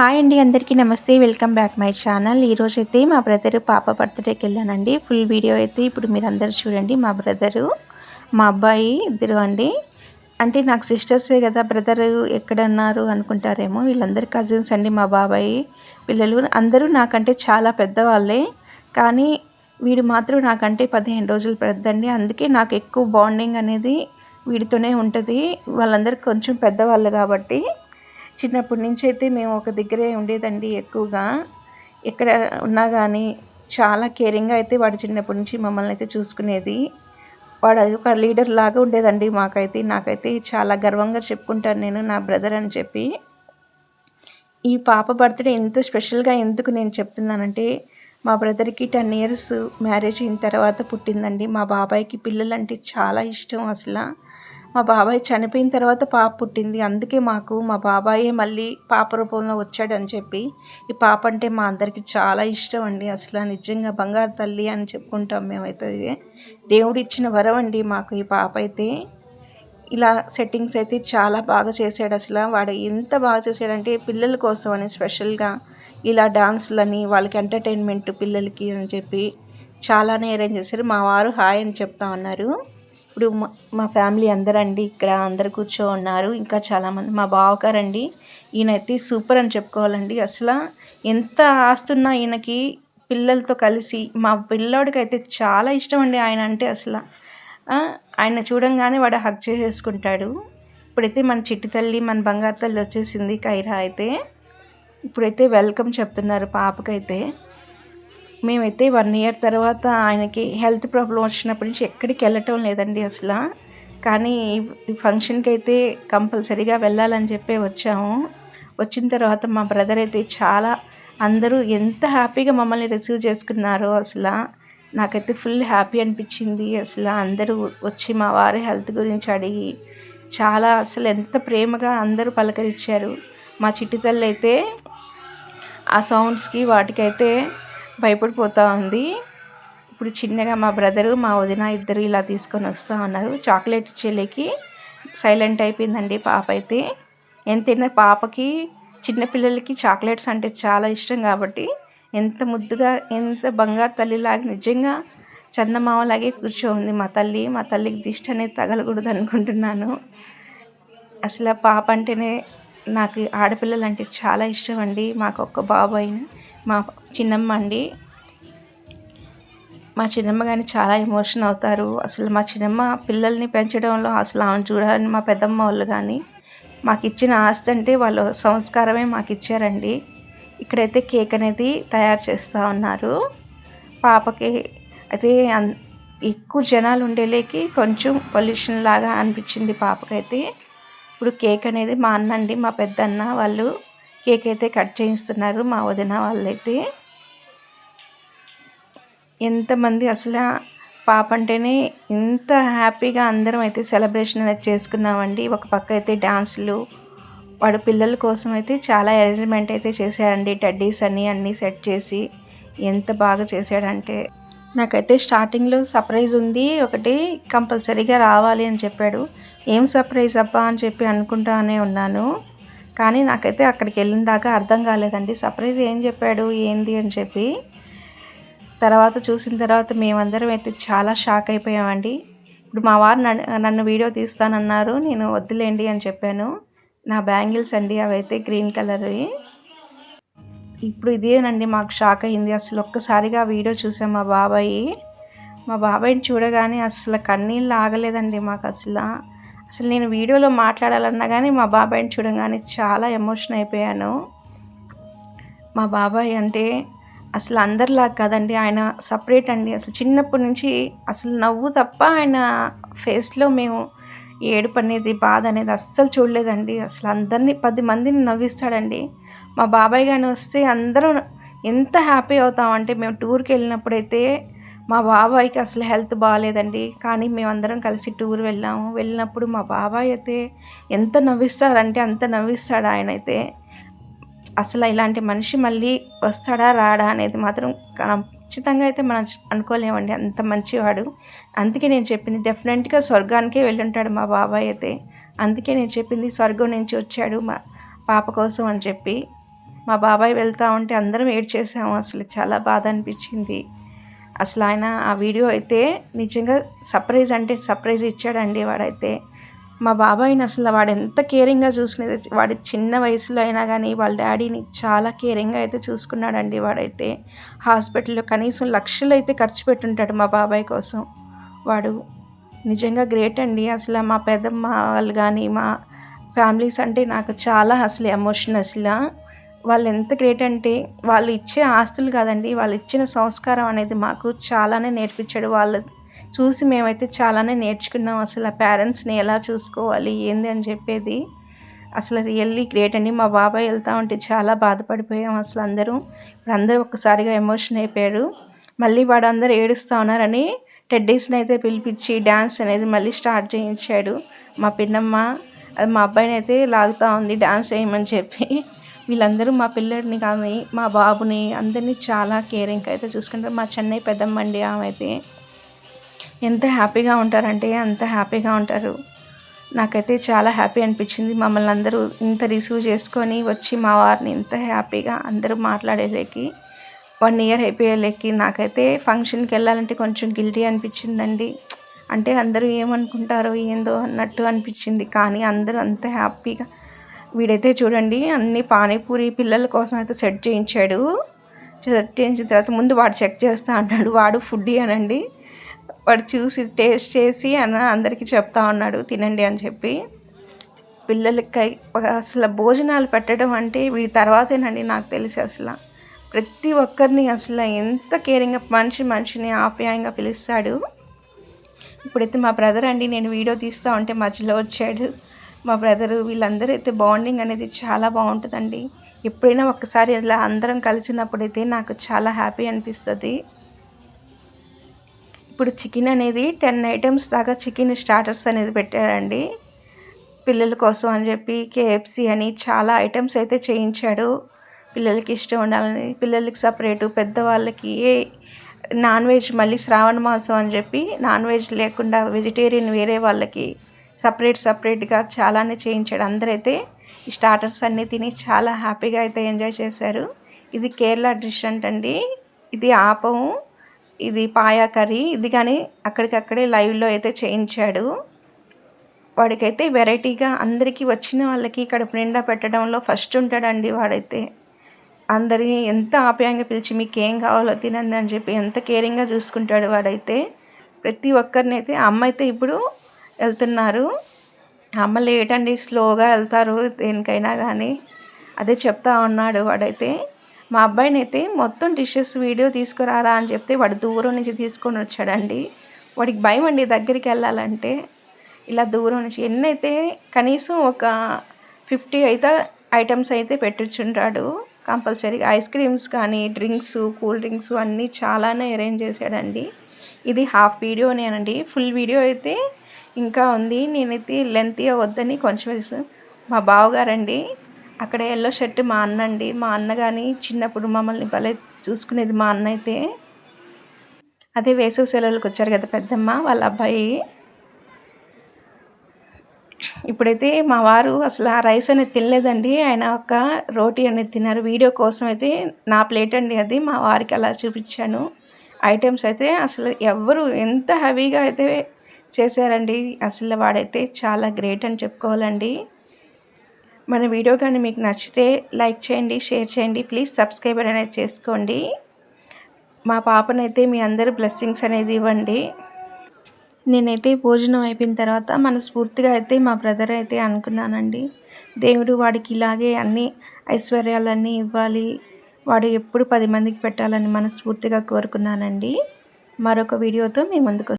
Hi అండి అందరికీ నమస్తే. Welcome back my channel. ఈరోజు అయితే మా బ్రదర్ పాప బర్త్డేకి వెళ్ళానండి. ఫుల్ వీడియో అయితే ఇప్పుడు మీరు అందరు చూడండి. మా బ్రదరు మా అబ్బాయి ఇద్దరు అండి. అంటే నాకు సిస్టర్సే కదా బ్రదర్ ఎక్కడ ఉన్నారు అనుకుంటారేమో. వీళ్ళందరూ కజిన్స్ అండి మా బాబాయ్ పిల్లలు. అందరూ నాకంటే చాలా పెద్దవాళ్ళే. కానీ వీడు మాత్రం నాకంటే పదిహేను రోజులు పెద్దండి. అందుకే నాకు ఎక్కువ బాండింగ్ అనేది వీడితోనే ఉంటుంది. వాళ్ళందరూ కొంచెం పెద్దవాళ్ళు కాబట్టి చిన్నప్పటి నుంచి అయితే మేము ఒక దగ్గరే ఉండేదండి ఎక్కువగా. ఎక్కడ ఉన్నా కానీ చాలా కేరింగ్గా అయితే వాడు చిన్నప్పటి నుంచి మమ్మల్ని అయితే చూసుకునేది. వాడు అది ఒక లీడర్ లాగా ఉండేదండి మాకైతే. నాకైతే చాలా గర్వంగా చెప్పుకుంటాను నేను నా బ్రదర్ అని చెప్పి. ఈ పాప బర్త్డే ఎంత స్పెషల్గా ఎందుకు నేను చెప్తున్నానంటే మా బ్రదర్కి టెన్ ఇయర్స్ మ్యారేజ్ అయిన తర్వాత పుట్టిందండి. మా బాబాయ్కి పిల్లలంటే చాలా ఇష్టం అసలు. మా బాబాయ్ చనిపోయిన తర్వాత పాప పుట్టింది. అందుకే మాకు మా బాబాయే మళ్ళీ పాప రూపంలో వచ్చాడని చెప్పి ఈ పాప అంటే మా అందరికీ చాలా ఇష్టం అండి. అసలు నిజంగా బంగారు తల్లి అని చెప్పుకుంటాం మేమైతే. దేవుడు ఇచ్చిన వరం అండి మాకు ఈ పాప అయితే. ఇలా సెట్టింగ్స్ అయితే చాలా బాగా చేశాడు అసలు. వాడు ఎంత బాగా చేశాడంటే పిల్లల కోసం అని స్పెషల్గా ఇలా డాన్స్లని వాళ్ళకి ఎంటర్టైన్మెంట్ పిల్లలకి అని చెప్పి చాలానే అరేంజ్ చేశారు. మా వారు హాయ్ అని చెప్తా ఉన్నారు. ఇప్పుడు మా ఫ్యామిలీ అందరండి ఇక్కడ అందరు కూర్చో ఉన్నారు ఇంకా చాలామంది మా బావగారండి ఈయనైతే సూపర్ అని చెప్పుకోవాలండి. అసలు ఎంత ఆస్తున్నా ఈయనకి పిల్లలతో కలిసి మా పిల్లోడికైతే చాలా ఇష్టం అండి ఆయన అంటే అసలు. ఆయన చూడంగానే వాడు హక్ చేసేసుకుంటాడు. ఇప్పుడైతే మన చిట్టి తల్లి మన బంగారు తల్లి వచ్చేసింది కైరా అయితే. ఇప్పుడైతే వెల్కమ్ చెప్తున్నారు పాపకైతే. మేమైతే వన్ ఇయర్ తర్వాత ఆయనకి హెల్త్ ప్రాబ్లం వచ్చినప్పటి నుంచి ఎక్కడికి వెళ్ళటం లేదండి అసలు. కానీ ఈ ఫంక్షన్కి అయితే కంపల్సరీగా వెళ్ళాలని చెప్పి వచ్చాము. వచ్చిన తర్వాత మా బ్రదర్ అయితే చాలా అందరూ ఎంత హ్యాపీగా మమ్మల్ని రిసీవ్ చేసుకున్నారో అసలు. నాకైతే ఫుల్ హ్యాపీ అనిపించింది అసలు. అందరూ వచ్చి మా వారి హెల్త్ గురించి అడిగి చాలా అసలు ఎంత ప్రేమగా అందరూ పలకరించారు. మా చిట్టి తల్లి అయితే ఆ సౌండ్స్కి వాటికైతే భయపడిపోతూ ఉంది. ఇప్పుడు చిన్నగా మా బ్రదరు మా వదిన ఇద్దరు ఇలా తీసుకొని వస్తూ ఉన్నారు. చాక్లెట్ చెల్లికి సైలెంట్ అయిపోయిందండి పాప అయితే. ఎంతైనా పాపకి చిన్నపిల్లలకి చాక్లెట్స్ అంటే చాలా ఇష్టం కాబట్టి ఎంత ముద్దుగా ఎంత బంగారు తల్లిలాగా నిజంగా చందమామలాగే కూర్చోంది మా తల్లి. మా తల్లికి దిష్టి అనేది తగలకూడదు అనుకుంటున్నాను. అసలు పాప అంటేనే నాకు ఆడపిల్లలు అంటే చాలా ఇష్టం అండి. మాకు ఒక్క బాబు అయిన. మా చిన్నమ్మ అండి. మా చిన్నమ్మ కానీ చాలా ఎమోషన్ అవుతారు. అసలు మా చిన్నమ్మ పిల్లల్ని పెంచడంలో అసలు ఆమెను చూడాలని మా పెద్దమ్మ వాళ్ళు కానీ మాకు ఇచ్చిన ఆస్తి అంటే వాళ్ళు సంస్కారమే మాకు ఇచ్చారండి. ఇక్కడైతే కేక్ అనేది తయారు చేస్తూ ఉన్నారు. పాపకి అయితే ఎక్కువ జనాలు ఉండేలేకి కొంచెం పొల్యూషన్ లాగా అనిపించింది పాపకైతే. ఇప్పుడు కేక్ అనేది మా అన్న అండి మా పెద్దన్న వాళ్ళు కేక్ అయితే కట్ చేయిస్తున్నారు మా వదిన వాళ్ళైతే. ఎంతమంది అసలు పాప అంటేనే ఇంత హ్యాపీగా అందరం అయితే సెలబ్రేషన్ అనేది చేసుకున్నామండి. ఒక పక్క అయితే డ్యాన్సులు వాడు పిల్లల కోసం అయితే చాలా అరేంజ్మెంట్ అయితే చేశారండి. టడ్డీస్ అన్నీ అన్నీ సెట్ చేసి ఎంత బాగా చేశాడంటే. నాకైతే స్టార్టింగ్లో సర్ప్రైజ్ ఉంది ఒకటి కంపల్సరీగా రావాలి అని చెప్పాడు. ఏం సర్ప్రైజ్ అబ్బా అని చెప్పి అనుకుంటానే ఉన్నాను. కానీ నాకైతే అక్కడికి వెళ్ళిన దాకా అర్థం కాలేదండి. సర్ప్రైజ్ ఏం చెప్పాడు ఏంది అని చెప్పి. తర్వాత చూసిన తర్వాత మేమందరం అయితే చాలా షాక్ అయిపోయామండి. ఇప్పుడు మా వారు నన్ను వీడియో తీస్తానన్నారు నేను వద్దులేండి అని చెప్పాను. నా బ్యాంగిల్స్ అండి అవి అయితే గ్రీన్ కలర్వి. ఇప్పుడు ఇదేనండి మాకు షాక్ అయింది. అసలు ఒక్కసారిగా వీడియో చూసాం మా బాబాయి. మా బాబాయ్ని చూడగానే అసలు కన్నీళ్ళు ఆగలేదండి మాకు అసలు. అసలు నేను వీడియోలో మాట్లాడాలన్నా కానీ మా బాబాయ్ని చూడగానే చాలా ఎమోషన్ అయిపోయాను. మా బాబాయ్ అంటే అసలు అందరిలా కాదండి ఆయన సపరేట్ అండి. అసలు చిన్నప్పటి నుంచి అసలు నవ్వు తప్ప ఆయన ఫేస్లో మేము ఏడుపు అనేది బాధ అనేది అస్సలు చూడలేదండి. అసలు అందరినీ పది మందిని నవ్విస్తాడండి. మా బాబాయ్ కానీ వస్తే అందరం ఎంత హ్యాపీ అవుతామంటే మేము టూర్కి వెళ్ళినప్పుడైతే మా బాబాయ్కి అసలు హెల్త్ బాగాలేదండి. కానీ మేమందరం కలిసి టూర్ వెళ్ళాము. వెళ్ళినప్పుడు మా బాబాయ్ అయితే ఎంత నవ్విస్తారంటే అంత నవ్విస్తాడు ఆయన అయితే అసలు ఇలాంటి మనిషి మళ్ళీ వస్తాడా రాడా అనేది మాత్రం ఖచ్చితంగా అయితే మనం అనుకోలేమండి. అంత మంచివాడు. అందుకే నేను చెప్పింది డెఫినెట్గా స్వర్గానికే వెళ్ళుంటాడు మా బాబాయ్ అయితే. అందుకే నేను చెప్పింది స్వర్గం నుంచి వచ్చాడు మా పాప కోసం అని చెప్పి. మా బాబాయ్ వెళ్తూ ఉంటే అందరం ఏడ్చేసాము. అసలు చాలా బాధ అనిపించింది. అసలు ఆయన ఆ వీడియో అయితే నిజంగా సర్ప్రైజ్ అంటే సర్ప్రైజ్ ఇచ్చాడండి వాడైతే. మా బాబాయ్ని అసలు వాడు ఎంత కేరింగ్గా చూసుకునేది వాడి చిన్న వయసులో అయినా కానీ వాళ్ళ డాడీని చాలా కేరింగ్గా అయితే చూసుకున్నాడండి వాడైతే. హాస్పిటల్లో కనీసం లక్షలు అయితే ఖర్చు పెట్టుంటాడు మా బాబాయ్ కోసం. వాడు నిజంగా గ్రేట్ అండి. అసలు మా పెద్దమ్మ వాళ్ళు కానీ మా ఫ్యామిలీస్ అంటే నాకు చాలా అసలు ఎమోషన్ అసలు. వాళ్ళు ఎంత గ్రేట్ అంటే వాళ్ళు ఇచ్చే ఆస్తులు కాదండి వాళ్ళు ఇచ్చిన సంస్కారం అనేది మాకు చాలానే నేర్పించాడు. వాళ్ళు చూసి మేమైతే చాలానే నేర్చుకున్నాం అసలు ఆ పేరెంట్స్ని ఎలా చూసుకోవాలి ఏంది అని చెప్పేది. అసలు రియల్లీ గ్రేట్ అండి. మా బాబాయ్ వెళ్తా ఉంటే చాలా బాధపడిపోయాం అసలు అందరూ. ఇప్పుడు అందరూ ఒక్కసారిగా ఎమోషన్ అయిపోయారు. మళ్ళీ వాడు అందరూ ఏడుస్తూ ఉన్నారని టెడ్డీస్ని అయితే పిలిపించి డ్యాన్స్ అనేది మళ్ళీ స్టార్ట్ చేయించాడు. మా పిన్నమ్మ అది మా అబ్బాయిని అయితే లాగుతూ ఉంది డ్యాన్స్ వేయమని చెప్పి. వీళ్ళందరూ మా పిల్లడిని కానీ మా బాబుని అందరినీ చాలా కేరింగ్ అయితే చూసుకుంటారు. మా చెన్నై పెద్దమ్మ అండి ఆమె అయితే ఎంత హ్యాపీగా ఉంటారంటే అంత హ్యాపీగా ఉంటారు. నాకైతే చాలా హ్యాపీ అనిపించింది. మమ్మల్ని అందరూ ఇంత రిసీవ్ చేసుకొని వచ్చి మా వారిని ఇంత హ్యాపీగా అందరూ మాట్లాడేలేకి వన్ ఇయర్ అయిపోయేలేకి నాకైతే ఫంక్షన్కి వెళ్ళాలంటే కొంచెం గిల్టీ అనిపించిందండి. అంటే అందరూ ఏమనుకుంటారో ఏందో అన్నట్టు అనిపించింది. కానీ అందరూ అంత హ్యాపీగా వీడైతే చూడండి అన్ని పానీపూరి పిల్లల కోసం అయితే సెట్ చేయించాడు. సెట్ చేయించిన తర్వాత ముందు వాడు చెక్ చేస్తా అన్నాడు. వాడు ఫుడ్ అనండి. వాడు చూసి టేస్ట్ చేసి అన్న అందరికీ చెప్తా ఉన్నాడు తినండి అని చెప్పి. పిల్లలకి అసలు భోజనాలు పెట్టడం అంటే వీడి తర్వాతేనండి నాకు తెలిసి అసలు. ప్రతి ఒక్కరిని అసలు ఎంత కేరింగ్గా మనిషి మనిషిని ఆప్యాయంగా పిలుస్తాడు. ఇప్పుడైతే మా బ్రదర్ అండి నేను వీడియో తీస్తూ ఉంటే మధ్యలో వచ్చాడు. మా బ్రదరు వీళ్ళందరూ అయితే బాండింగ్ అనేది చాలా బాగుంటుందండి. ఎప్పుడైనా ఒక్కసారి ఇలా అందరం కలిసినప్పుడైతే నాకు చాలా హ్యాపీ అనిపిస్తుంది. ఇప్పుడు చికెన్ అనేది టెన్ ఐటమ్స్ దాకా చికెన్ స్టార్టర్స్ అనేది పెట్టాడండి. పిల్లల కోసం అని చెప్పి కేఎఫ్సి అని చాలా ఐటమ్స్ అయితే చేయించాడు. పిల్లలకి ఇష్టం ఉండాలని పిల్లలకి సపరేటు పెద్దవాళ్ళకి ఏ నాన్ వెజ్ మళ్ళీ శ్రావణ మాసం అని చెప్పి నాన్ వెజ్ లేకుండా వెజిటేరియన్ వేరే వాళ్ళకి సపరేట్ సపరేట్గా చాలానే చేయించాడు. అందరైతే ఈ స్టార్టర్స్ అన్నీ తిని చాలా హ్యాపీగా అయితే ఎంజాయ్ చేశారు. ఇది కేరళ డిష్ అంటండి. ఇది ఆపము ఇది పాయా కర్రీ. ఇది కానీ అక్కడికక్కడే లైవ్లో అయితే చేయించాడు. వాడికైతే వెరైటీగా అందరికీ వచ్చిన వాళ్ళకి కడుపు నిండా పెట్టడంలో ఫస్ట్ ఉంటాడండి వాడైతే. అందరినీ ఎంత ఆప్యాయంగా పిలిచి మీకు ఏం కావాలో తినండి అని చెప్పి ఎంత కేరింగ్గా చూసుకుంటాడు వాడైతే. ప్రతి ఒక్కరిని అయితే అమ్మ అయితే ఇప్పుడు వెళ్తున్నారు. అమ్మ లేట్ అండి స్లోగా వెళ్తారు దేనికైనా కానీ అదే చెప్తా ఉన్నాడు వాడైతే. మా అబ్బాయిని అయితే మొత్తం డిషెస్ వీడియో తీసుకురారా అని చెప్తే వాడు దూరం నుంచి తీసుకొని వచ్చాడండి. వాడికి భయం అండి దగ్గరికి వెళ్ళాలంటే. ఇలా దూరం నుంచి ఎన్నైతే కనీసం ఒక ఫిఫ్టీ అయితే ఐటమ్స్ అయితే పెట్టించుంటాడు. కంపల్సరీగా ఐస్ క్రీమ్స్ కానీ డ్రింక్స్ కూల్ డ్రింక్స్ అన్నీ చాలానే అరేంజ్ చేశాడండి. ఇది హాఫ్ వీడియోనేనండి. ఫుల్ వీడియో అయితే ఇంకా ఉంది. నేనైతే లెంత్గా వద్దని కొంచెం మా బావగారండి అక్కడ ఎల్లో షర్ట్ మా అన్న అండి మా అన్న కానీ చిన్నప్పుడు మమ్మల్ని భలే చూసుకునేది మా అన్న అయితే. అదే వేసవి సెలవులకు వచ్చారు కదా పెద్దమ్మ వాళ్ళ అబ్బాయి. ఇప్పుడైతే మా వారు అసలు ఆ రైస్ అనేది తినలేదండి. ఆయన ఒక రోటీ అనేది తిన్నారు. వీడియో కోసం అయితే నా ప్లేట్ అండి అది. మా వారికి అలా చూపించాను. ఐటమ్స్ అయితే అసలు ఎవరు ఎంత హెవీగా అయితే చేశారండి. అసలు వాడైతే చాలా గ్రేట్ అని చెప్పుకోవాలండి. మన వీడియో కానీ మీకు నచ్చితే లైక్ చేయండి షేర్ చేయండి ప్లీజ్ సబ్స్క్రైబర్ అనేది చేసుకోండి. మా పాపనైతే మీ అందరు బ్లెస్సింగ్స్ అనేది ఇవ్వండి. నేనైతే భోజనం అయిపోయిన తర్వాత మనస్ఫూర్తిగా అయితే మా బ్రదర్ అయితే అనుకున్నానండి. దేవుడు వాడికి ఇలాగే అన్ని ఐశ్వర్యాలన్నీ ఇవ్వాలి. వాడు ఎప్పుడు పది మందికి పెట్టాలని మనస్ఫూర్తిగా కోరుకున్నానండి. మరొక వీడియోతో మీ ముందుకు